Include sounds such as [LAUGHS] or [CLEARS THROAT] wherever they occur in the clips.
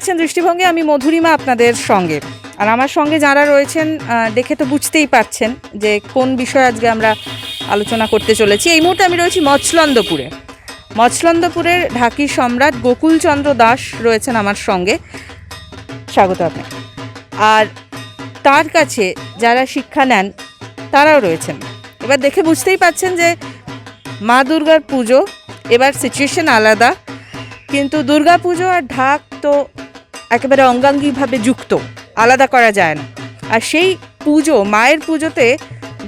দেখছেন দৃষ্টিভঙ্গি, আমি মধুরিমা আপনাদের সঙ্গে। আর আমার সঙ্গে যারা রয়েছেন দেখে তো বুঝতেই পারছেন যে কোন বিষয়ে আজকে আমরা আলোচনা করতে চলেছি। এই মুহূর্তে আমি রয়েছি মৎস্যন্দপুরে মৎস্যন্দপুরের ঢাকি সম্রাট গোকুলচন্দ্র দাস রয়েছেন আমার সঙ্গে। স্বাগত আপনাকে। আর তার কাছে যারা শিক্ষা নেন, তারাও রয়েছেন। এবার দেখে বুঝতেই পাচ্ছেন যে মা দুর্গার পুজো, এবার সিচুয়েশন আলাদা। কিন্তু দুর্গা পুজো আর ঢাক তো একেবারে অঙ্গাঙ্গিভাবে যুক্ত, আলাদা করা যায় না। আর সেই পুজো, মায়ের পুজোতে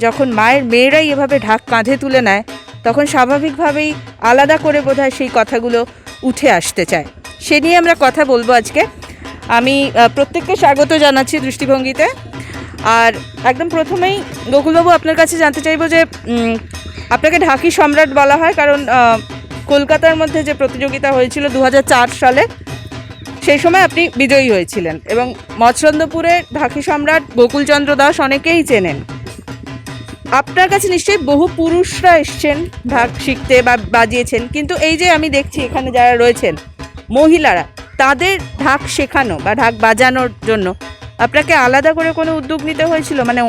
যখন মায়ের মেয়েরাই এভাবে ঢাক কাঁধে তুলে নেয়, তখন স্বাভাবিকভাবেই আলাদা করে বোধহয় সেই কথাগুলো উঠে আসতে চায়। সে নিয়ে আমরা কথা বলব আজকে। আমি প্রত্যেককে স্বাগত জানাচ্ছি দৃষ্টিভঙ্গিতে। আর একদম প্রথমেই গোকুলবাবু আপনার কাছে জানতে চাইব যে আপনাকে ঢাকি সম্রাট বলা হয় কারণ কলকাতার মধ্যে যে প্রতিযোগিতা হয়েছিল দু হাজার চার সালে সেই সময় আপনি বিজয়ী হয়েছিলেন এবং মৎস্যন্দপুরে ঢাকি সম্রাট গোকুলচন্দ্র দাস অনেকেই চেনেন। আপনার কাছে নিশ্চয়ই বহু পুরুষরা এসছেন ঢাক শিখতে বা বাজিয়েছেন, কিন্তু এই যে আমি দেখছি এখানে যারা রয়েছেন, মহিলারা, তাদের ঢাক শেখানো বা ঢাক বাজানোর জন্য আপনাকে আলাদা করে কোনো উদ্যোগ নিতে হয়েছিল? মানে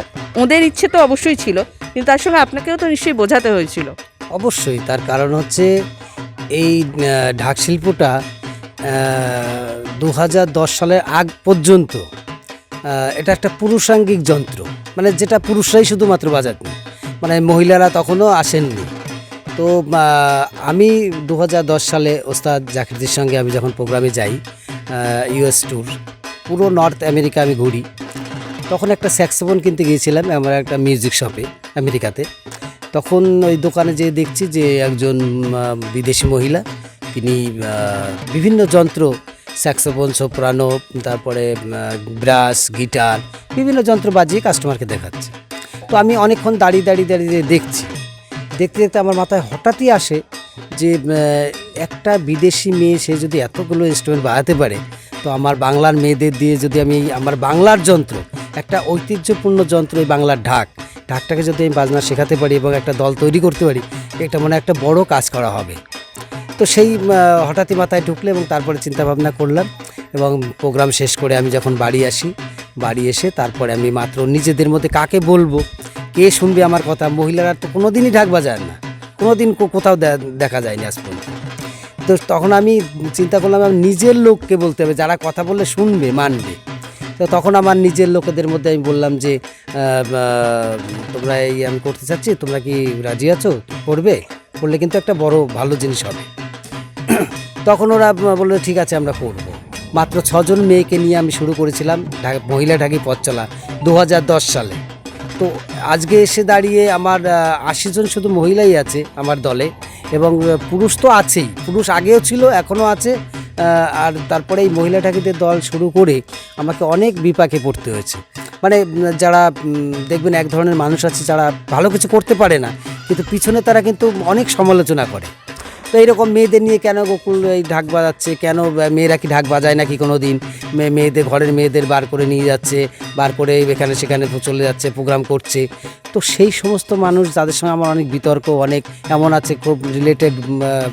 ওদের ইচ্ছে তো অবশ্যই ছিল, কিন্তু তার সঙ্গে আপনাকেও তো নিশ্চয়ই বোঝাতে হয়েছিল। অবশ্যই, তার কারণ হচ্ছে এই ঢাক শিল্পটা দু হাজার দশ সালের আগ পর্যন্ত এটা একটা পুরুষাঙ্গিক যন্ত্র। মানে যেটা পুরুষরাই শুধুমাত্র বাজাতেন। মানে মহিলারা তখনও আসেননি। তো আমি দু হাজার দশ সালে ওস্তাদ জাকিরদের সঙ্গে আমি যখন প্রোগ্রামে যাই ইউএস ট্যুর, পুরো নর্থ আমেরিকা আমি ঘুরি। তখন একটা স্যাক্সোফোন কিনতে গিয়েছিলাম, আমার একটা মিউজিক শপে, আমেরিকাতে। তখন ওই দোকানে যেয়ে দেখছি যে একজন বিদেশি মহিলা তিনি বিভিন্ন যন্ত্র স্যাক্সোফোন সোপ্রানো তারপরে ব্রাস গিটার বিভিন্ন যন্ত্র বাজিয়ে কাস্টমারকে দেখাচ্ছে। তো আমি অনেকক্ষণ দাঁড়িয়ে দাঁড়িয়ে দাঁড়িয়ে দেখছি। দেখতে দেখতে আমার মাথায় হঠাৎই আসে যে একটা বিদেশি মেয়ে, সে যদি এতগুলো ইনস্ট্রুমেন্ট বাজাতে পারে, তো আমার বাংলার মেয়েদের দিয়ে যদি আমি আমার বাংলার যন্ত্র, একটা ঐতিহ্যপূর্ণ যন্ত্র, এই বাংলার ঢাক, ঢাকটাকে যদি আমি বাজনা শেখাতে পারি এবং একটা দল তৈরি করতে পারি, এটা মনে একটা বড় কাজ করা হবে। তো সেই হঠাৎই মাথায় ঢুকলে এবং তারপরে চিন্তা ভাবনা করলাম এবং প্রোগ্রাম শেষ করে আমি যখন বাড়ি আসি, বাড়ি এসে তারপরে আমি মাত্র নিজেদের মধ্যে কাকে বলব, কে শুনবে আমার কথা, মহিলারা তো কোনো দিনই ঢাক বাজায় না কোনো দিন কোথাও দেখা যায়নি আজ পর্যন্ত। তো তখন আমি চিন্তা করলাম আমি নিজের লোককে বলতে হবে, যারা কথা বললে শুনবে, মানবে। তো তখন আমার নিজের লোকেদের মধ্যে আমি বললাম যে তোমরা এই আমি করতে চাচ্ছি, তোমরা কি রাজি আছো? করবে? করলে কিন্তু একটা বড় ভালো জিনিস হবে। [CLEARS THROAT] তখন ওরা বলল, ঠিক আছে, আমরা করব। মাত্র ছজন মেয়েকে নিয়ে আমি শুরু করেছিলাম মহিলা ঢাকি পথ চলা দু হাজার দশ সালে। তো আজকে এসে দাঁড়িয়ে আমার আশি জন শুধু মহিলাই আছে আমার দলে এবং পুরুষ তো আছেই। পুরুষ আগেও ছিল, এখনও আছে। আর তারপরে এই মহিলা ঠাকিদের দল শুরু করে আমাকে অনেক বিপাকে পড়তে হয়েছে। মানে যারা দেখবেন এক ধরনের মানুষ আছে যারা ভালো কিছু করতে পারে না, কিন্তু পিছনে তারা কিন্তু অনেক সমালোচনা করে। তো এইরকম মেয়েদের নিয়ে কেন গোকুল এই ঢাক বাজাচ্ছে? কেন মেয়েরা কি ঢাক বাজায় নাকি কোনো দিন মেয়েদের ঘরের মেয়েদের বার করে নিয়ে যাচ্ছে, বার করে এখানে সেখানে চলে যাচ্ছে, প্রোগ্রাম করছে। তো সেই সমস্ত মানুষ যাদের সঙ্গে আমার অনেক বিতর্ক, অনেক এমন আছে খুব রিলেটেড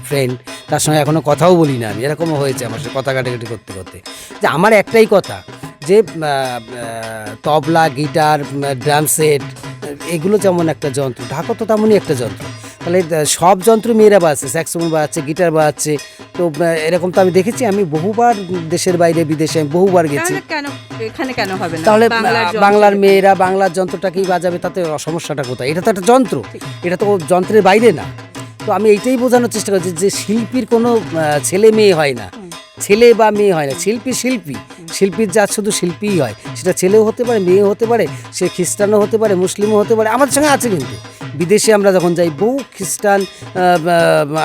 ফ্রেন্ড তার সঙ্গে এখনও কথাও বলি না আমি। এরকমও হয়েছে আমার সাথে কথা কাটাকাটি করতে করতে। যে আমার একটাই কথা, যে তবলা, গিটার ড্রাম সেট, এগুলো যেমন একটা যন্ত্র, ঢাকও তো তেমনই একটা যন্ত্র। তাহলে সব যন্ত্র মেয়েরা বাজছে স্যাক্সোফোন বাজাচ্ছে গিটার বাজাচ্ছে তো এরকম তো আমি দেখেছি আমি বহুবার দেশের বাইরে বিদেশে আমি বহুবার গেছি। তাহলে কেন এখানে কেন হবে না? তাহলে বাংলার মেয়েরা বাংলার যন্ত্রটাকেই বাজাবে তাতে সমস্যাটা কোথায়? এটা তো একটা যন্ত্র এটা তো যন্ত্রের বাইরে না। তো আমি এইটাই বোঝানোর চেষ্টা করছি যে শিল্পীর কোনো ছেলে মেয়ে হয় না। ছেলে বা মেয়ে হয় না শিল্পী শিল্পী। শিল্পীর জাত শুধু শিল্পীই হয়। সেটা ছেলেও হতে পারে মেয়েও হতে পারে সে খ্রিস্টানও হতে পারে মুসলিমও হতে পারে আমাদের সঙ্গে আছে কিন্তু। বিদেশে আমরা যখন যাই বহু খ্রিস্টান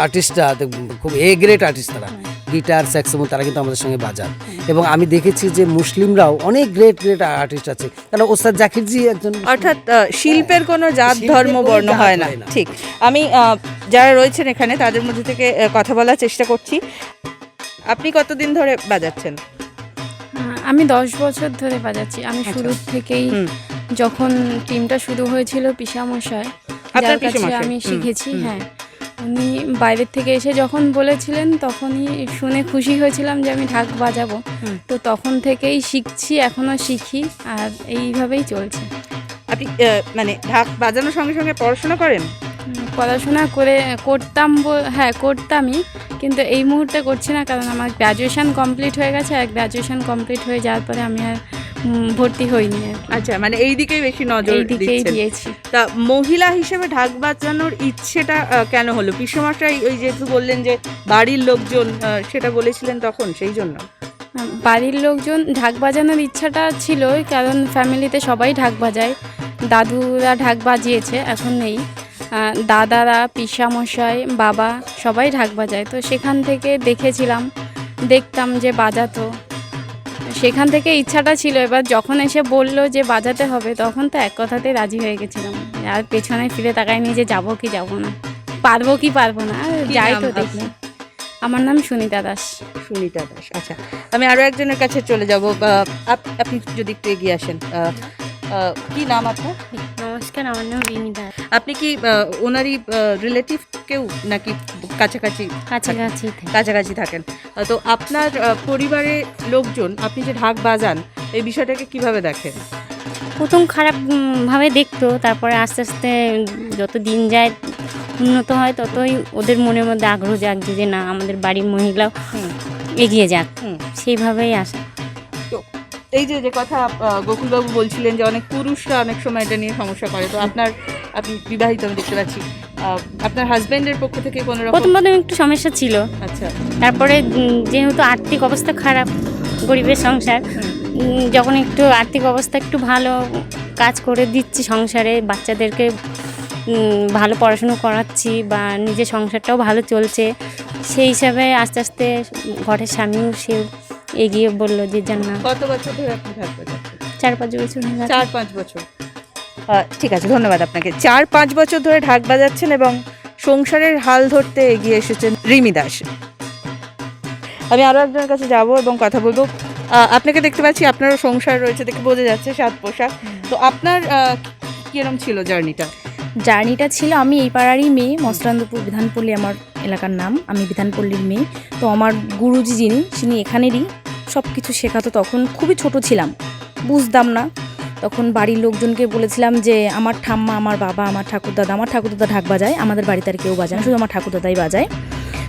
আর্টিস্টরা খুব এ গ্রেট আর্টিস্ট তারা। গিটার স্যাক্সোফোন তারা কিন্তু আমাদের সঙ্গে বাজান। এবং আমি দেখেছি যে মুসলিমরাও অনেক গ্রেট গ্রেট আর্টিস্ট আছে। কারণ ওস্তাদ জাকিরজি একজন অর্থাৎ শিল্পের কোনো জাত ধর্ম বর্ণ হয় না। ঠিক। আমি যারা রয়েছেন এখানে তাদের মধ্যে থেকে কথা বলার চেষ্টা করছি। আপনি কতদিন ধরে বাজাচ্ছেন? আমি দশ বছর ধরে বাজাচ্ছি। আমি আচ্ছা। শুরু থেকেই যখন টিমটা শুরু হয়েছিল পিসামশাই আপনার যার কাছে আমি শিখেছি হ্যাঁ। উনি বাইরের থেকে এসে যখন বলেছিলেন তখনই শুনে খুশি হয়েছিলাম যে আমি ঢাক বাজাবো। তো তখন থেকেই শিখছি এখনও শিখি আর এইভাবেই চলছে। আপনি মানে ঢাক বাজানোর সঙ্গে সঙ্গে পড়াশোনা করেন? পড়াশোনা করে করতাম হ্যাঁ করতামই কিন্তু এই মুহূর্তে করছি না কারণ আমার গ্র্যাজুয়েশন কমপ্লিট হয়ে গেছে। আর গ্র্যাজুয়েশন কমপ্লিট হয়ে যাওয়ার পরে আমি আর ভর্তি হইনি আচ্ছা মানে এই দিকেই বেশি নজর এই দিকেই দিয়েছি। তা মহিলা হিসেবে ঢাক বাজানোর ইচ্ছেটা কেন হলো? পিসমশাই ওই যেহেতু বললেন যে বাড়ির লোকজন সেটা বলেছিলেন তখন সেই জন্য। বাড়ির লোকজন ঢাক বাজানোর ইচ্ছাটা ছিল কারণ ফ্যামিলিতে সবাই ঢাক বাজায়। দাদুরা ঢাক বাজিয়েছে এখন নেই। দাদারা পিসামশাই বাবা সবাই ঢাক বাজায়। তো সেখান থেকে দেখেছিলাম দেখতাম যে বাজাতো। সেখান থেকে ইচ্ছাটা ছিল। এবার যখন এসে বলল যে বাজাতে হবে তখন তো এক কথাতেই রাজি হয়ে গেছিলাম। আর পেছনে ফিরে তাকাইনি যে যাব কি যাব না। পারব কি পারব না। আর কি যাই তো দেখি। আমার নাম সুনিতা দাস। সুনিতা দাস আচ্ছা। আমি আরও একজনের কাছে চলে যাব। আপনি যদি একটু এগিয়ে আসেন। কি নাম আপনার? নমস্কার আমার নাম রিমি দাস। আপনি কি ওনারই রিলেটিভ কেউ নাকি কাছাকাছি কাছাকাছি কাছাকাছি থাকেন। তো আপনার পরিবারের লোকজন আপনি যে ঢাক বাজান এই বিষয়টাকে কীভাবে দেখেন? প্রথম খারাপভাবে দেখতো তারপরে আস্তে আস্তে যত দিন যায় উন্নত হয় ততই ওদের মনের মধ্যে আগ্রহ জাগছে যে না আমাদের বাড়ির মহিলাও। এগিয়ে যাক। সেইভাবেই আসা। এই যে যে কথা গোকুলবাবু বলছিলেন যে অনেক পুরুষরা অনেক সময় এটা নিয়ে সমস্যা করে। তো আপনার আপনি বিবাহিত আমি দেখতে পাচ্ছি। আপনার হাজব্যান্ডের পক্ষ থেকে কোনো রকম প্রথম প্রথম একটু সমস্যা ছিল। আচ্ছা। তারপরে যেহেতু আর্থিক অবস্থা খারাপ গরিবের সংসার যখন একটু আর্থিক অবস্থা একটু ভালো কাজ করে দিচ্ছি সংসারে বাচ্চাদেরকে ভালো পড়াশুনো করাচ্ছি বা নিজের সংসারটাও ভালো চলছে সেই হিসাবে আস্তে আস্তে ঘরের স্বামীও সে এগিয়ে বলল যে যান না। কত বছর ধরে আপনি ঢাক বাজাচ্ছেন চার পাঁচ বছর চার পাঁচ বছর। আহ, ঠিক আছে ধন্যবাদ আপনাকে। চার পাঁচ বছর ধরে ঢাক বাজাচ্ছেন এবং সংসারের হাল ধরতে এগিয়ে এসেছেন রিমি দাস। আমি আরও একজনের কাছে যাব এবং কথা বলব। আহ, আপনাকে দেখতে পাচ্ছি আপনারও সংসার রয়েছে দেখে বোঝা যাচ্ছে সাত পোশাক। তো আপনার আহ, কিরম ছিল জার্নিটা? জার্নিটা ছিল আমি এই পাড়ারই মেয়ে মসলান্দপুর বিধানপল্লী আমার এলাকার নাম আমি বিধানপল্লীর মেয়ে। তো আমার গুরুজি যিনি তিনি এখানেরই সব কিছু শেখাতো তখন খুবই ছোট ছিলাম। বুঝতাম না। তখন বাড়ির লোকজনকে বলেছিলাম যে আমার ঠাম্মা আমার বাবা আমার ঠাকুরদাদা আমার ঠাকুরদাদা ঢাক বাজায় আমাদের বাড়িতে আর কেউ বাজায় না শুধু আমার ঠাকুরদাদাই বাজায়।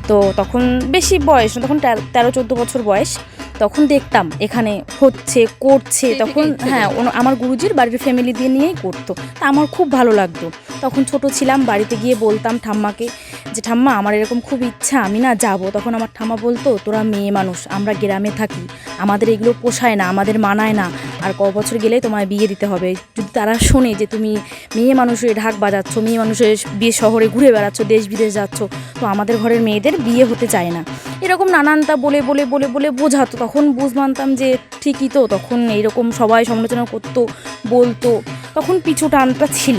তো তখন বেশি বয়স তখন তেরো- চোদ্দ বছর বয়স। তখন দেখতাম এখানে হচ্ছে করছে তখন হ্যাঁ আমার গুরুজির বাড়ির ফ্যামিলি দিয়ে নিয়েই করতো। তা আমার খুব ভালো লাগতো। তখন ছোট ছিলাম বাড়িতে গিয়ে বলতাম ঠাম্মাকে যে ঠাম্মা, আমার এরকম খুব ইচ্ছা, আমি না যাব। তখন আমার ঠাম্মা বলতো, তোরা মেয়ে মানুষ, আমরা গ্রামে থাকি। আমাদের এগুলো পোষায় না, আমাদের মানায় না। আর ক বছর গেলেই তোমায় বিয়ে দিতে হবে। যদি তারা শোনে যে তুমি মেয়ে মানুষ হয়ে ঢাক বাজাচ্ছ, মেয়ে মানুষের বিয়ে শহরে ঘুরে বেড়াচ্ছ, দেশ বিদেশ যাচ্ছ, তো আমাদের ঘরের মেয়েদের বিয়ে হতে চায় না। এরকম নানানটা বলে বলে বলে বলে বোঝাতো। তখন বুঝ মানতাম যে ঠিকই তো, তখন এইরকম সবাই সমালোচনা করতো, বলতো। তখন পিছু টানটা ছিল।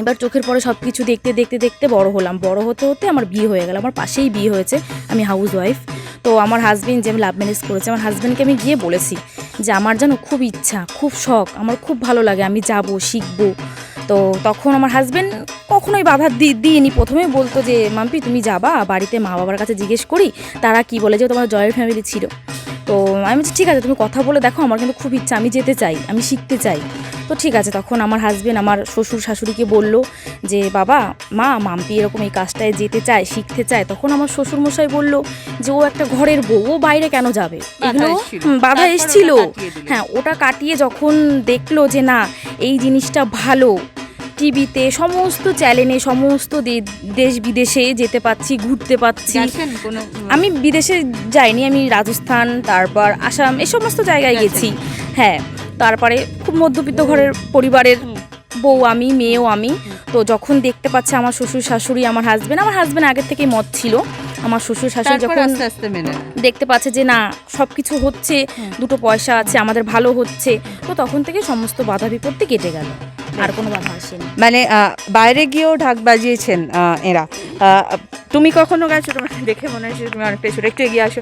এবার চোখের পরে সব কিছু দেখতে দেখতে দেখতে বড় হলাম। বড় হতে হতে আমার বিয়ে হয়ে গেল। আমার পাশেই বিয়ে হয়েছে আমি হাউস ওয়াইফ তো আমার হাজব্যান্ড যে আমি লাভ ম্যারেজ করেছি, আমার হাজব্যান্ডকে আমি গিয়ে বলেছি যে আমার যেন খুব ইচ্ছা, খুব শখ, আমার খুব ভালো লাগে, আমি যাব, শিখব। তো তখন আমার হাজব্যান্ড কখনোই বাধা দিইনি। প্রথমে বলতো যে, মাম্পি, তুমি যাবা, বাড়িতে মা বাবার কাছে জিজ্ঞেস করি, তারা কি বলে যে, তোমার জয়েন্ট ফ্যামিলি ছিল। তো আমি ঠিক আছে, তুমি কথা বলে দেখো, আমার কিন্তু খুব ইচ্ছা, আমি যেতে চাই, আমি শিখতে চাই। তো ঠিক আছে তখন আমার হাজবেন্ড আমার শ্বশুর শাশুড়িকে বলল যে বাবা মা মাম্পি এরকম এই কাজটায় যেতে চায় শিখতে চায়। তখন আমার শ্বশুর মশাই বলল যে ও একটা ঘরের বউ ও বাইরে কেন যাবে? বাধা এগুলো এসছিল। বাধা। হ্যাঁ ওটা কাটিয়ে যখন দেখল যে না এই জিনিসটা ভালো টিভিতে সমস্ত চ্যানেলে সমস্ত দেশ বিদেশে যেতে পাচ্ছি ঘুরতে পাচ্ছি। আমি বিদেশে যাইনি আমি রাজস্থান তারপর আসাম এই সমস্ত জায়গায় গেছি। হ্যাঁ তারপরে খুব মধ্যবিত্ত ঘরের পরিবারের বউ আমি মেয়েও আমি। তো যখন দেখতে পাচ্ছে আমার শ্বশুর শাশুড়ি আমার হাজব্যান্ড আমার হাজব্যান্ড আগের থেকেই মত ছিল। আমার শ্বশুর শাশুড়ি যখন আস্তে আস্তে মেনে দেখতে পাচ্ছে যে না সব কিছু হচ্ছে দুটো পয়সা আছে আমাদের ভালো হচ্ছে। তো তখন থেকে সমস্ত বাধা বিপত্তি কেটে গেল। আর কোনো বাধা আসেনি। মানে বাইরে গিয়েও ঢাক বাজিয়েছেন এরা। তুমি কখনো গেছো তোমার দেখে মনে হচ্ছে তুমি অনেকটা ছোট একটু এগিয়ে আসো।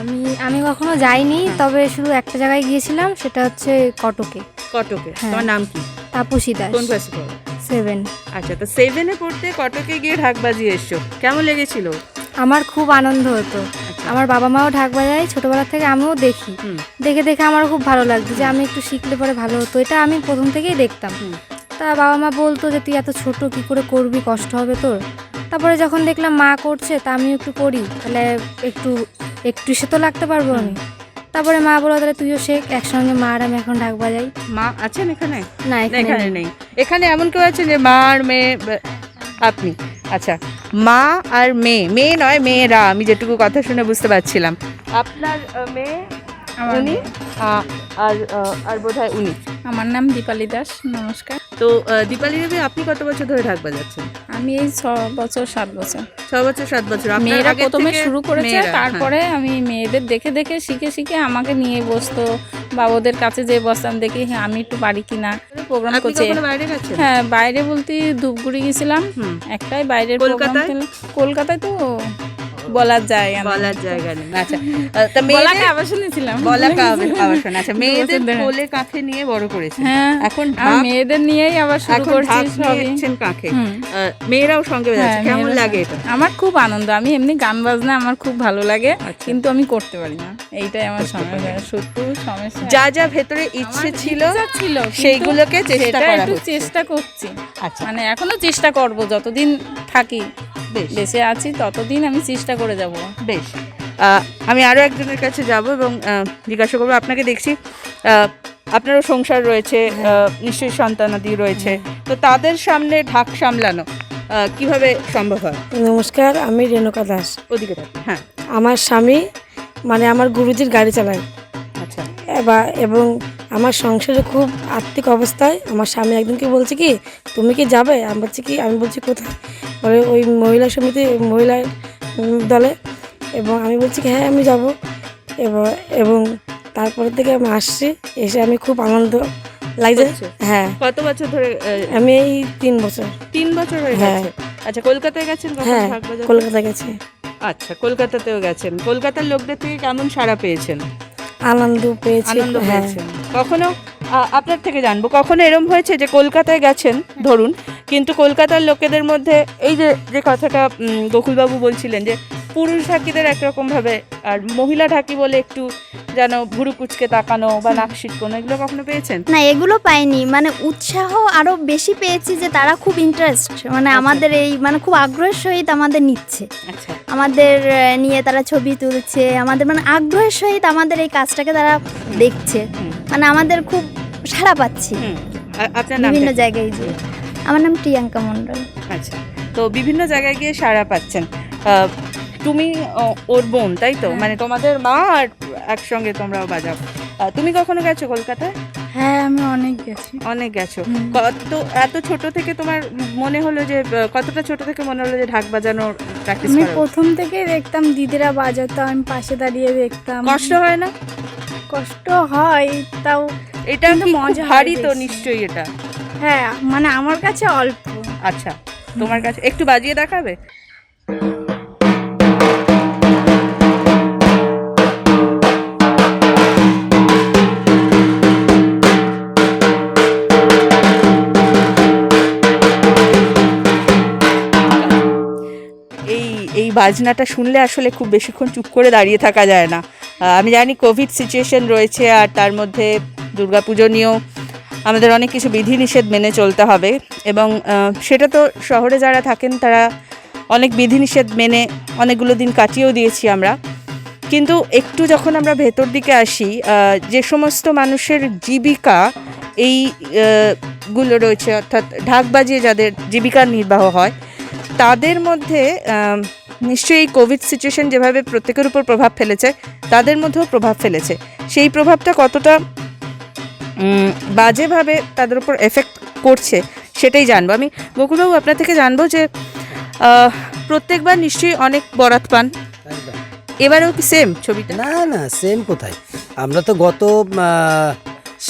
আমি আমি কখনো যাইনি তবে শুধু একটা জায়গায় গিয়েছিলাম সেটা হচ্ছে কটকে। কটকে হ্যাঁ। তোমার নাম কি? তাপসী দাস। কোন ক্লাসে পড়ো? সেভেন আচ্ছা তো সেভেনে পড়তে কটকে গিয়ে ঢাক বাজিয়ে এসছো। কেমন লেগেছিল? আমার খুব আনন্দ হতো। আমার বাবা মাও ঢাক বাজায় ছোটবেলা থেকে আমিও দেখি। দেখে দেখে আমার খুব ভালো লাগতো যে আমি একটু শিখলে পরে ভালো হতো। এটা আমি প্রথম থেকেই দেখতাম। তা বাবা মা বলতো যে তুই এত ছোট কি করে করবি? কষ্ট হবে তোর? তারপরে যখন দেখলাম মা করছে তা আমি একটু করি। তাহলে একটু একটু সে তো লাগতে পারব আমি। তারপরে মা বলো তাহলে তুইও শেখ একসঙ্গে মা আর আমি এখন ঢাক বাজাই। মা আছেন এখানে? না এখানে। নেই। এখানে এমন কেউ আছে যে মা আর মেয়ে আপনি? আচ্ছা মা আর মেয়ে। মেয়ে নয় মেয়েরা। আমি যেটুকু কথা শুনে বুঝতে পারছিলাম। আপনার মেয়ে উনি? আর বোধ আর বোধহয় উনি। আমার নাম দীপালি দাস নমস্কার। তো দীপালি দেবী আপনি কত বছর ধরে ঢাক বাজাচ্ছেন আমি এই ছ বছর সাত বছর ছ বছর সাত বছর মেয়েরা প্রথমে শুরু করেছে হ্যাঁ। তারপরে আমি মেয়েদের দেখে দেখে শিখে শিখে আমাকে নিয়ে বসতো বা ওদের কাছে যে বসতাম দেখি হ্যাঁ আমি একটু পারি কিনা প্রোগ্রাম হ্যাঁ। করছে বাইরে হ্যাঁ বাইরে বলতে ধূপগুড়ি গেছিলাম হুম। একটাই বাইরের কলকাতায়? কলকাতায় তো বলার জায়গা বলার জায়গা নেই। আচ্ছা [LAUGHS] তা আচ্ছা [LAUGHS] মেয়েদের কোলে নিয়ে বড় করেছে। হ্যাঁ এখন মেয়েদের নিয়েই আবার শুরু করছি সবই। কাঁখে মেয়েরাও সঙ্গে যাচ্ছে হ্যাঁ, কেমন লাগে এটা? আমার খুব আনন্দ। আমি এমনি গান বাজনা আমার খুব ভালো লাগে আচ্ছা। কিন্তু আমি করতে পারি না। এইটাই আমার সমস্যা। সত্যি সমস্যা যা যা ভেতরে ইচ্ছে ছিল ছিল সেইগুলোকে চেষ্টা করা চেষ্টা করছি। আচ্ছা। মানে এখনও চেষ্টা করব যতদিন থাকি। বেঁচে আছি ততদিন আমি চেষ্টা করে যাব। বেশ। আমি আরও একজনের কাছে যাব এবং জিজ্ঞাসা করব আপনাকে দেখছি আপনারও সংসার রয়েছে আহ, নিশ্চয়ই সন্তানাদি রয়েছে। তো তাদের সামনে ঢাক সামলানো কীভাবে সম্ভব হয়? নমস্কার আমি রেণুকা দাস। ওদিকে হ্যাঁ। আমার স্বামী মানে আমার গুরুজির গাড়ি চালায়। আচ্ছা। এবার এবং আমার সংসারে খুব আর্থিক অবস্থায় আমার স্বামী একদিনকে বলছে কি তুমি কি যাবে? আমি বলছি কি আমি বলছি কোথায়? বলে ওই মহিলা সমিতি মহিলা দলে। এবং আমি বলছি কি হ্যাঁ আমি যাব। এবার এবং তারপরে থেকে আমি আসছি এসে আমি খুব আনন্দ লাগছে। হ্যাঁ। কত বছর ধরে আমি এই তিন বছর। তিন বছর হয়ে হ্যাঁ। গেছে? আচ্ছা কলকাতায় গেছেন হ্যাঁ ঢাক বাজাতে? কলকাতা গেছি। আচ্ছা কলকাতাতেও গেছেন। কলকাতার লোকদের থেকে কেমন সাড়া পেয়েছেন? আনন্দ পেয়েছি। আনন্দ হ্যাঁ। পেয়েছেন। কখনো আপনার থেকে জানব। কখনো এরম হয়েছে যে কলকাতায় গেছেন, ধরুন, কিন্তু কলকাতার লোকেদের মধ্যে এই যে যে কথাটা গোকুলবাবু বলছিলেন যে পুরুষ ঢাকিদের একরকম ভাবে আর মহিলা ঢাকি বলে একটু যেন ভুরু কুচকে তাকানো বা নাক সিটকোনো এগুলো কখনো পেয়েছেন? না এগুলো পাইনি। মানে উৎসাহ আরও বেশি পেয়েছি যে তারা খুব ইন্টারেস্ট মানে আমাদের এই মানে খুব আগ্রহের সহিত আমাদের নিচ্ছে। আচ্ছা। আমাদের নিয়ে তারা ছবি তুলছে আমাদের মানে আগ্রহের সহিত আমাদের এই কাজটাকে তারা দেখছে। মানে আমাদের খুব সাড়া পাচ্ছি। বিভিন্ন জায়গায় যে আমার নাম প্রিয়াঙ্কা মণ্ডল। আচ্ছা। তো বিভিন্ন জায়গায় গিয়ে সাড়া পাচ্ছেন। তুমি ওর বোন তাই তো? মানে তোমাদের মা আর একসঙ্গে তোমরাও বাজাও। তুমি কখনো গেছো কলকাতায়? হ্যাঁ আমি অনেক গেছি। অনেক গেছো। কত এত ছোট থেকে তোমার মনে হলো যে কতটা ছোট থেকে মনে হলো যে ঢাক বাজানোর প্র্যাকটিস আমি প্রথম থেকে দেখতাম দিদিরা বাজাতো আমি পাশে দাঁড়িয়ে দেখতাম। কষ্ট হয় না? কষ্ট হয় তাও এটা মজা ভারী তো নিশ্চয়ই এটা। হ্যাঁ মানে আমার কাছে অল্প। আচ্ছা তোমার কাছে একটু বাজিয়ে দেখাবে? বাজনাটা শুনলে আসলে খুব বেশিক্ষণ চুপ করে দাঁড়িয়ে থাকা যায় না। আমি জানি কোভিড সিচুয়েশন রয়েছে আর তার মধ্যে দুর্গাপুজো নিয়েও আমাদের অনেক কিছু বিধিনিষেধ মেনে চলতে হবে এবং সেটা তো শহরে যারা থাকেন তারা অনেক বিধিনিষেধ মেনে অনেকগুলো দিন কাটিয়েও দিয়েছি আমরা। কিন্তু একটু যখন আমরা ভেতর দিকে আসি যে সমস্ত মানুষের জীবিকা এই গুলো রয়েছে, অর্থাৎ ঢাক বাজিয়ে যাদের জীবিকা নির্বাহ হয়, তাদের মধ্যে নিশ্চয়ই এই কোভিড সিচুয়েশন যেভাবে প্রত্যেকের উপর প্রভাব ফেলেছে তাদের মধ্যেও প্রভাব ফেলেছে। সেই প্রভাবটা কতটা বাজেভাবে তাদের উপর এফেক্ট করছে সেটাই জানব। আমি বকুলবাবু আপনার থেকে জানব যে প্রত্যেকবার নিশ্চয়ই অনেক বরাত পান। এবারেও কি সেম ছবিটা? না না সেম কোথায়? আমরা তো গত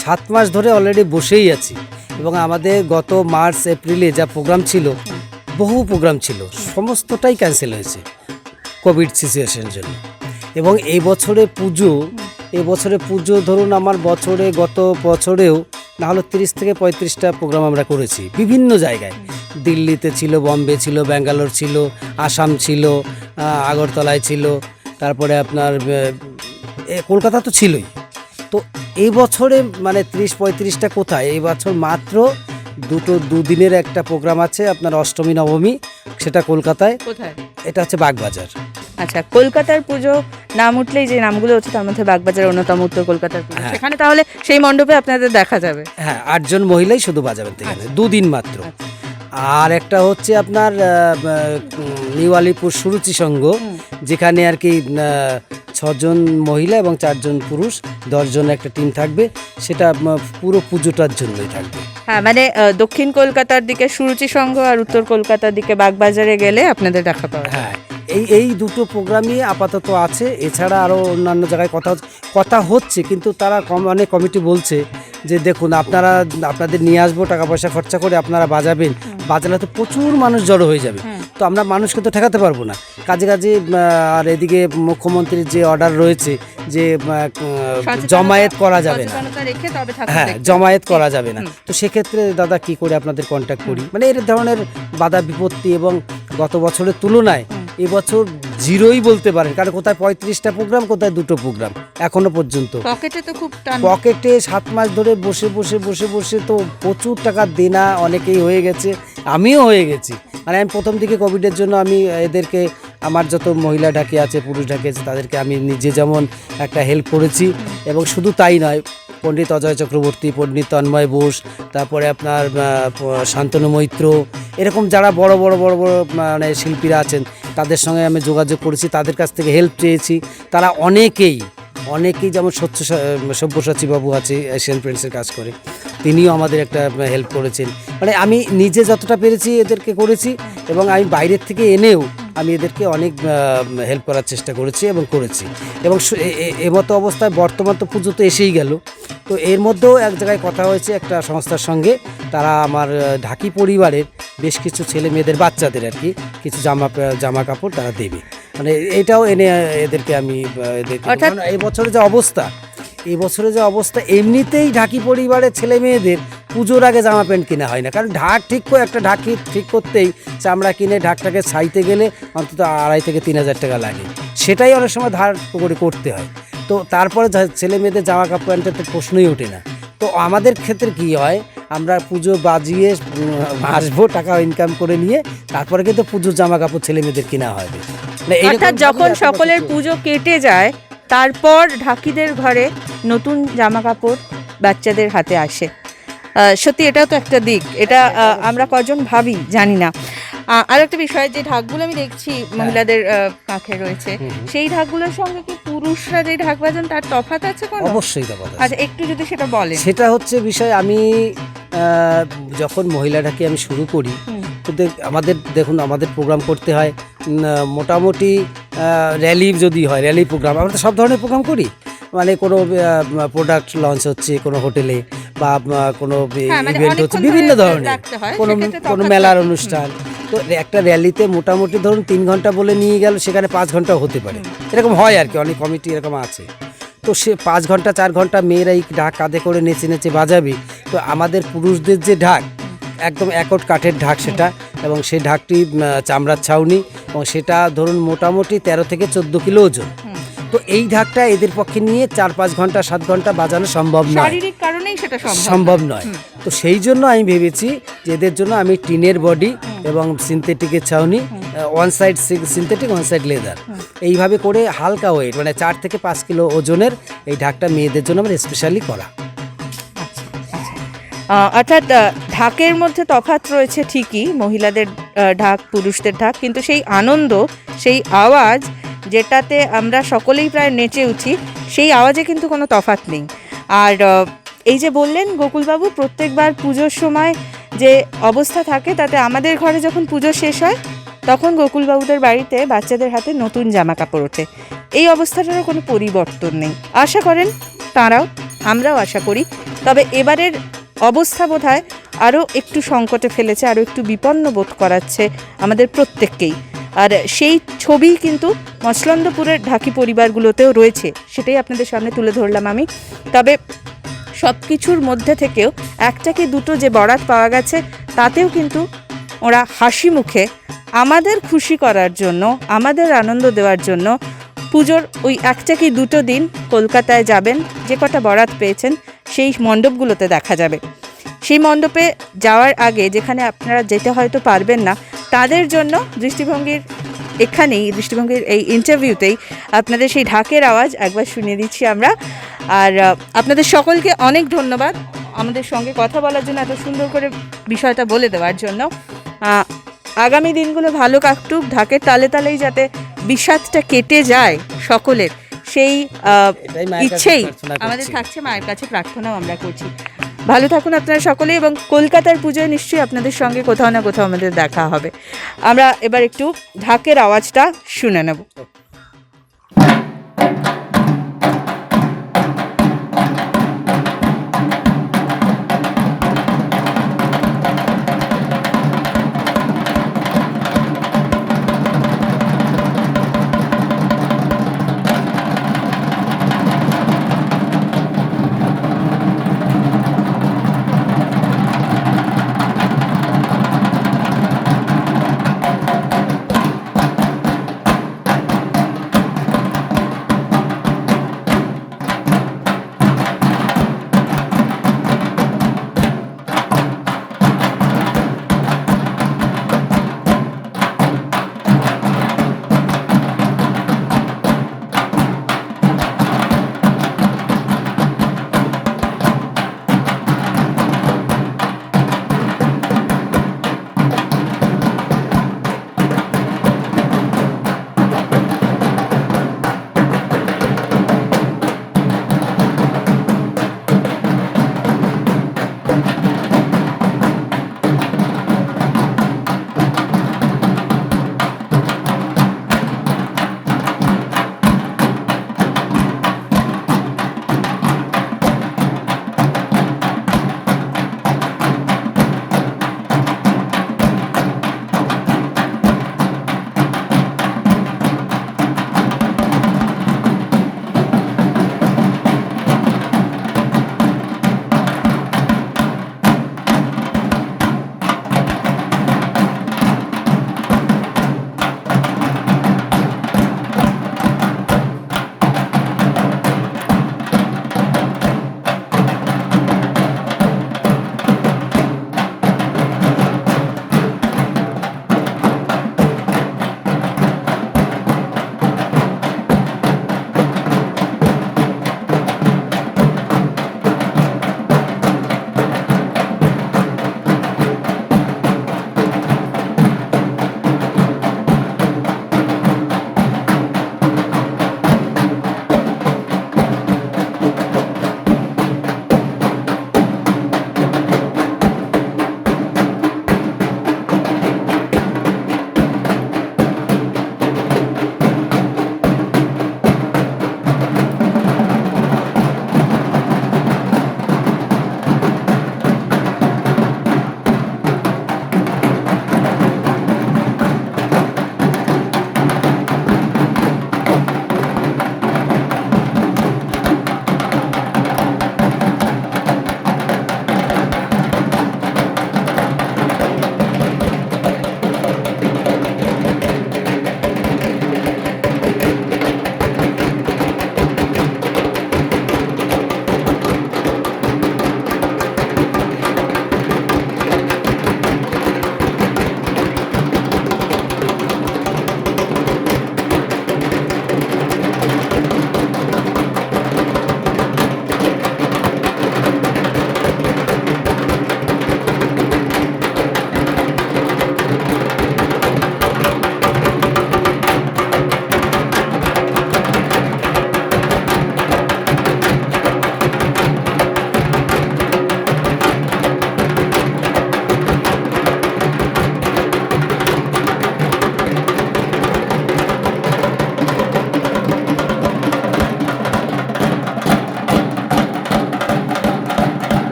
সাত মাস ধরে অলরেডি বসেই আছি এবং আমাদের গত মার্চ এপ্রিলে যা প্রোগ্রাম ছিল বহু প্রোগ্রাম ছিল, সমস্তটাই ক্যান্সেল হয়েছে কোভিড সিচুয়েশনের জন্য। এবং এই বছরে পুজো, এই বছরে পুজো ধরুন আমার বছরে, গত বছরেও না হলো তিরিশ থেকে পঁয়ত্রিশটা প্রোগ্রাম আমরা করেছি বিভিন্ন জায়গায়। দিল্লিতে ছিল, বম্বে ছিল, ব্যাঙ্গালোর ছিল, আসাম ছিল আগরতলায় ছিল, তারপরে আপনার কলকাতা তো ছিলই। তো এই বছরে মানে ত্রিশ পঁয়ত্রিশটা কোথায়? এই বছর মাত্র দুটো দুদিনের একটা প্রোগ্রাম আছে আপনার অষ্টমী নবমী সেটা কলকাতায়। কোথায়? এটা হচ্ছে বাগবাজার। আচ্ছা কলকাতার পুজো নাম উঠলেই যে নামগুলো হচ্ছে তার মধ্যে বাগবাজার অন্যতম উত্তর কলকাতার পুজো। হ্যাঁ। সেখানে তাহলে সেই মণ্ডপে আপনাদের দেখা যাবে? হ্যাঁ আটজন মহিলাই শুধু বাজাবেন সেখানে দুদিন মাত্র। আর একটা হচ্ছে আপনার নিউ আলিপুর সুরুচি সংঘ যেখানে আর কি ছজন মহিলা এবং চারজন পুরুষ দশজন একটা টিম থাকবে সেটা পুরো পুজোটার জন্যই থাকবে। হ্যাঁ মানে দক্ষিণ কলকাতার দিকে সুরুচি সংঘ আর উত্তর কলকাতার দিকে বাগবাজারে গেলে আপনাদের দেখা পাবে হ্যাঁ এই এই দুটো প্রোগ্রামই আপাতত আছে। এছাড়া আরও অন্যান্য জায়গায় কথা কথা হচ্ছে কিন্তু তারা কম অনেক কমিটি বলছে যে দেখুন আপনারা আপনাদের নিয়ে আসব টাকা পয়সা খরচা করে আপনারা বাজাবেন। বাজালে তো প্রচুর মানুষ জড়ো হয়ে যাবে। তো আমরা মানুষকে তো ঠেকাতে পারব না। কাজে কাজে আর এদিকে মুখ্যমন্ত্রীর যে অর্ডার রয়েছে যে জমায়েত করা যাবে না। হ্যাঁ জমায়েত করা যাবে না। তো সেক্ষেত্রে দাদা কি করে আপনাদের কন্ট্যাক্ট করি? মানে এর ধরনের বাধা বিপত্তি এবং গত বছরের তুলনায় এবছর জিরোই বলতে পারেন কারণ কোথায় পঁয়ত্রিশটা প্রোগ্রাম কোথায় দুটো প্রোগ্রাম এখনও পর্যন্ত। পকেটে তো খুব টান। পকেটে সাত মাস ধরে বসে বসে বসে বসে তো প্রচুর টাকা দেনা অনেকেই হয়ে গেছে আমিও হয়ে গেছি। মানে আমি প্রথম দিকে কোভিডের জন্য আমি এদেরকে আমার যত মহিলা ঢাকি আছে পুরুষ ঢাকি আছে তাদেরকে আমি নিজে যেমন একটা হেল্প করেছি এবং শুধু তাই নয় পণ্ডিত অজয় চক্রবর্তী, পণ্ডিত তন্ময় বোস, তারপরে আপনার শান্তনু মৈত্র, এরকম যারা বড় বড় বড় বড় মানে শিল্পীরা আছেন, তাদের সঙ্গে আমি যোগাযোগ করেছি, তাদের কাছ থেকে হেল্প চেয়েছি। তারা অনেকেই অনেকেই যেমন সত্য সব্যসাচী বাবু আছে এশিয়ান পেন্টসের কাজ করে, তিনিও আমাদের একটা হেল্প করেছেন। মানে আমি নিজে যতটা পেরেছি এদেরকে করেছি এবং আমি বাইরের থেকে এনেও আমি এদেরকে অনেক হেল্প করার চেষ্টা করেছি এবং করেছি। এবং এমতো অবস্থায় বর্তমান তো পুজো তো এসেই গেল। তো এর মধ্যেও এক জায়গায় কথা হয়েছে একটা সংস্থার সঙ্গে। তারা আমার ঢাকি পরিবারের বেশ কিছু ছেলে মেয়েদের বাচ্চাদের আর কি কিছু জামা জামা কাপড় তারা দেবে। মানে এটাও এনে এদেরকে আমি এই বছরে যে অবস্থা এই বছরে যে অবস্থা এমনিতেই ঢাকি পরিবারের ছেলে মেয়েদের পুজোর আগে জামা প্যান্ট কিনা হয় না। কারণ ঢাক ঠিক করে একটা ঢাকি ঠিক করতেই চামড়া কিনে ঢাকটাকে ছাইতে গেলে অন্তত আড়াই থেকে তিন হাজার টাকা লাগে। সেটাই অনেক সময় ধার করে করতে হয়। তো তারপরে ছেলে মেয়েদের জামা কাপড় প্যান্টের তো প্রশ্নই ওঠে না। তো আমাদের ক্ষেত্রে কি হয় আমরা পুজো বাজিয়ে আসব টাকা ইনকাম করে নিয়ে তারপরে কিন্তু পুজোর জামা কাপড় ছেলে মেয়েদের কিনা হবে মানে অর্থাৎ যখন সকলের পুজো কেটে যায় তারপর ঢাকিদের ঘরে নতুন জামা কাপড় বাচ্চাদের হাতে আসে। সত্যি এটাও তো একটা দিক। এটা আমরা কজন ভাবি জানি না। আর একটা বিষয় যে ঢাকগুলো আমি দেখছি মহিলাদের আহ, কাঁখে রয়েছে। সেই ঢাকগুলোর সঙ্গে কি পুরুষরা যে ঢাক বাজান তার তফাৎ আছে কোনো? অবশ্যই তফাৎ আচ্ছা একটু যদি সেটা বলেন। সেটা হচ্ছে বিষয় আমি যখন মহিলাটাকে আমি শুরু করি তো আমাদের দেখুন আমাদের প্রোগ্রাম করতে হয় মোটামুটি র্যালি যদি হয় র্যালি প্রোগ্রাম আমরা তো সব ধরনের প্রোগ্রাম করি। মানে কোনো প্রোডাক্ট লঞ্চ হচ্ছে কোনো হোটেলে বা কোনো হ্যাঁ, মানে ইভেন্ট হচ্ছে বিভিন্ন ধরনের। কোনো কোনো মেলার অনুষ্ঠান তো একটা র্যালিতে মোটামুটি ধরুন তিন ঘণ্টা বলে নিয়ে গেল, সেখানে পাঁচ ঘন্টাও হতে পারে। এরকম হয় আর কি, অনেক কমিটি এরকম আছে। তো সে পাঁচ ঘণ্টা, চার ঘণ্টা মেয়েরাই ঢাক কাঁধে করে নেচে নেচে বাজাবে। তো আমাদের পুরুষদের যে ঢাক, একদম একট কাঠের ঢাক সেটা, এবং সেই ঢাকটি চামড়ার ছাউনি, এবং সেটা ধরুন মোটামুটি তেরো থেকে চোদ্দ কিলো ওজন। তো এই ঢাকটা এদের পক্ষে নিয়ে চার পাঁচ ঘণ্টা সাত ঘণ্টা বাজানো সম্ভব নয়। শারীরিক কারণেই সেটা সম্ভব নয়। তো সেই জন্য আমি ভেবেছি যে এদের জন্য আমি টিনের বডি এবং সিনথেটিকের ছাউনি one side synthetic one side leather এইভাবে করে হালকা ওয়েট মানে চার থেকে পাঁচ কিলো ওজনের এই ঢাকটা মেয়েদের জন্য আমার স্পেশালি করা। আহ, অর্থাৎ ঢাকের মধ্যে তফাৎ রয়েছে ঠিকই মহিলাদের ঢাক পুরুষদের ঢাক কিন্তু সেই আনন্দ সেই আওয়াজ যেটাতে আমরা সকলেই প্রায় নেচে উঠি, সেই আওয়াজে কিন্তু কোনো তফাৎ নেই। আর এই যে বললেন গোকুলবাবু, প্রত্যেকবার পুজোর সময় যে অবস্থা থাকে, তাতে আমাদের ঘরে যখন পুজো শেষ হয়, তখন গোকুলবাবুদের বাড়িতে বাচ্চাদের হাতে নতুন জামা কাপড় ওঠে। এই অবস্থাটারও কোনো পরিবর্তন নেই। আশা করেন তাঁরাও, আমরাও আশা করি। তবে এবারের অবস্থা বোধ হয় আরও একটু সংকটে ফেলেছে, আরও একটু বিপন্ন বোধ করাচ্ছে আমাদের প্রত্যেককেই। আর সেই ছবি কিন্তু মছলন্দপুরের ঢাকি পরিবারগুলোতেও রয়েছে, সেটাই আপনাদের সামনে তুলে ধরলাম আমি। তবে সব কিছুর মধ্যে থেকেও একটা কি দুটো যে বরাত পাওয়া গেছে, তাতেও কিন্তু ওরা হাসি মুখে আমাদের খুশি করার জন্য, আমাদের আনন্দ দেওয়ার জন্য পুজোর ওই একটা কি দুটো দিন কলকাতায় যাবেন, যে কটা বরাত পেয়েছেন, সেই মণ্ডপগুলোতে দেখা যাবে। সেই মণ্ডপে যাওয়ার আগে যেখানে আপনারা যেতে হয়তো পারবেন না তাদের জন্য দৃষ্টিভঙ্গির এখানেই দৃষ্টিভঙ্গির এই ইন্টারভিউতেই আপনাদের সেই ঢাকের আওয়াজ একবার শুনিয়ে দিচ্ছি আমরা। আর আপনাদের সকলকে অনেক ধন্যবাদ আমাদের সঙ্গে কথা বলার জন্য এত সুন্দর করে বিষয়টা বলে দেওয়ার জন্য। আগামী দিনগুলো ভালো কাকটুক ঢাকের তালে তালেই যাতে বিষাদটা কেটে যায় সকলের। সেই ইচ্ছেই আমাদের থাকছে মায়ের কাছে প্রার্থনাও আমরা করছি। ভালো থাকুন আপনারা সকলে এবং কলকাতার পুজোয় নিশ্চয়ই আপনাদের সঙ্গে কোথাও না কোথাও আমাদের দেখা হবে। আমরা এবার একটু ঢাকের আওয়াজটা শুনে নেব।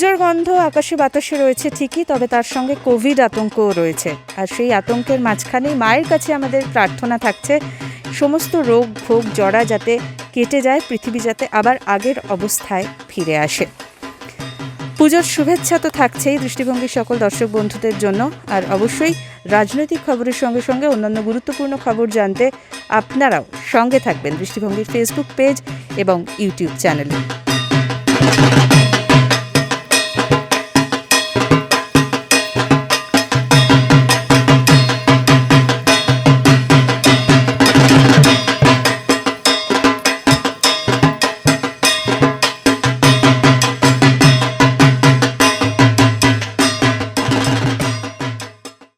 পুজোর গন্ধ আকাশে বাতাসে রয়েছে ঠিকই, তবে তার সঙ্গে কোভিড আতঙ্কও রয়েছে। আর সেই আতঙ্কের মাঝখানেই মায়ের কাছে আমাদের প্রার্থনা থাকছে, সমস্ত রোগ, ভোগ জড়া যাতে কেটে যায়, পৃথিবী যাতে আবার আগের অবস্থায় ফিরে আসে। পুজোর শুভেচ্ছা তো থাকছেই দৃষ্টিভঙ্গির সকল দর্শক বন্ধুদের জন্য। আর অবশ্যই রাজনৈতিক খবরের সঙ্গে সঙ্গে অন্যান্য গুরুত্বপূর্ণ খবর জানতে আপনারাও সঙ্গে থাকবেন দৃষ্টিভঙ্গির ফেসবুক পেজ এবং ইউটিউব চ্যানেলে